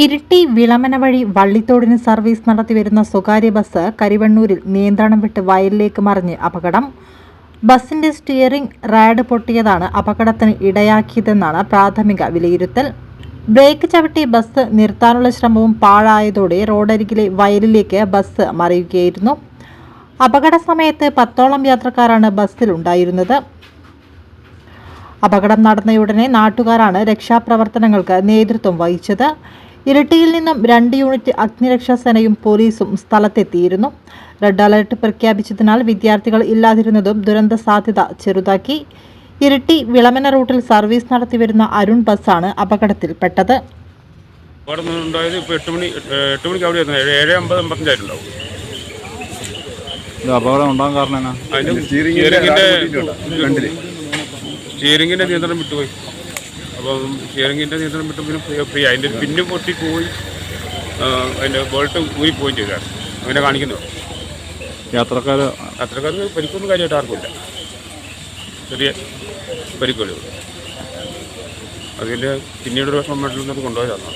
ഇരിട്ടി വിളമന വഴി വള്ളിത്തോടിന് സർവീസ് നടത്തിവരുന്ന സ്വകാര്യ ബസ് കരിവണ്ണൂരിൽ നിയന്ത്രണം വിട്ട് വയലിലേക്ക് മറിഞ്ഞ് അപകടം. ബസിന്റെ സ്റ്റിയറിംഗ് റാഡ് പൊട്ടിയതാണ് അപകടത്തിന് ഇടയാക്കിയതെന്നാണ് പ്രാഥമിക വിലയിരുത്തൽ. ബ്രേക്ക് ചവിട്ടി ബസ് നിർത്താനുള്ള ശ്രമവും പാഴായതോടെ റോഡരികിലെ വയലിലേക്ക് ബസ് മറിയുകയായിരുന്നു. അപകട സമയത്ത് പത്തോളം യാത്രക്കാരാണ് ബസ്സിലുണ്ടായിരുന്നത് അപകടം നടന്നയുടനെ നാട്ടുകാരാണ് രക്ഷാപ്രവർത്തനങ്ങൾക്ക് നേതൃത്വം വഹിച്ചത്. ഇരിട്ടിയിൽ നിന്നും രണ്ട് യൂണിറ്റ് അഗ്നിരക്ഷാസേനയും പോലീസും സ്ഥലത്തെത്തിയിരുന്നു. റെഡ് അലർട്ട് പ്രഖ്യാപിച്ചതിനാൽ വിദ്യാർത്ഥികൾ ഇല്ലാതിരുന്നതും ദുരന്ത സാധ്യത ചെറുതാക്കി. ഇരിട്ടി വിളമന റൂട്ടിൽ സർവീസ് നടത്തിവരുന്ന അരുൺ ബസ്സാണ് അപകടത്തിൽപ്പെട്ടത്. അവിടെ നിന്ന് ഇപ്പോൾ എട്ട് മണി എട്ട് മണിക്ക് അവിടെ എത്തുന്നത് ഏഴ് ഏഴ് അമ്പത് അമ്പത്തഞ്ചായിട്ടുണ്ടാവും. അപകടം ഉണ്ടാകാൻ കാരണം സ്റ്റിയറിംഗിന്റെ നിയന്ത്രണം വിട്ടുപോയി. അപ്പം സ്റ്റിയറിങ്ങിന്റെ നിയന്ത്രണം വിട്ടു പിന്നെ ഫ്രീ ഫ്രീ അതിന്റെ പിന്നും പൊട്ടി പോയി അതിന്റെ ബോൾട്ട് ഊരി പോയി ചെയ്താണ് അങ്ങനെ കാണിക്കുന്നു. യാത്രക്കാർ യാത്രക്കാർ പരിക്കൊന്നും കാര്യമായിട്ട് ആർക്കുമില്ല. ചെറിയ പരിക്കുള്ളൂ. അതിന്റെ പിന്നീട് ഒരു വർഷം കൊണ്ടുപോയി കൊണ്ടുപോയതാണ്.